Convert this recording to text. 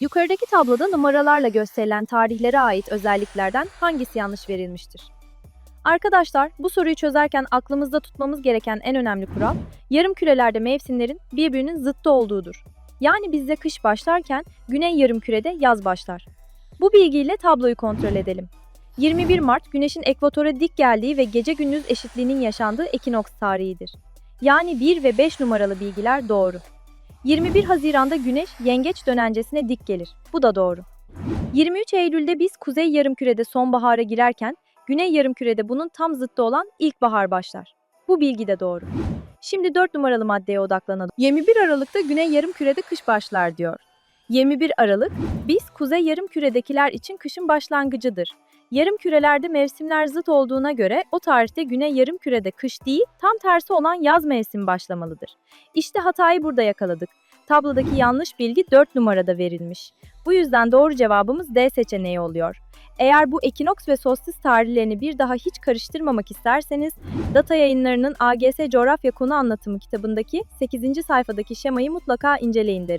Yukarıdaki tabloda numaralarla gösterilen tarihlere ait özelliklerden hangisi yanlış verilmiştir? Arkadaşlar, bu soruyu çözerken aklımızda tutmamız gereken en önemli kural, yarım kürelerde mevsimlerin birbirinin zıttı olduğudur. Yani bizde kış başlarken güney yarım kürede yaz başlar. Bu bilgiyle tabloyu kontrol edelim. 21 Mart güneşin ekvatora dik geldiği ve gece gündüz eşitliğinin yaşandığı ekinoks tarihidir. Yani 1 ve 5 numaralı bilgiler doğru. 21 Haziran'da güneş yengeç dönencesine dik gelir. Bu da doğru. 23 Eylül'de biz kuzey yarımkürede sonbahara girerken güney yarımkürede bunun tam zıttı olan ilkbahar başlar. Bu bilgi de doğru. Şimdi 4 numaralı maddeye odaklanalım. 21 Aralık'ta güney yarımkürede kış başlar diyor. 21 Aralık, biz kuzey yarımküredekiler için kışın başlangıcıdır. Yarım kürelerde mevsimler zıt olduğuna göre o tarihte güney yarım kürede kış değil, tam tersi olan yaz mevsimi başlamalıdır. İşte hatayı burada yakaladık. Tablodaki yanlış bilgi 4 numarada verilmiş. Bu yüzden doğru cevabımız D seçeneği oluyor. Eğer bu ekinoks ve solstice tarihlerini bir daha hiç karıştırmamak isterseniz, Data yayınlarının AGS Coğrafya Konu Anlatımı kitabındaki 8. sayfadaki şemayı mutlaka inceleyin derim.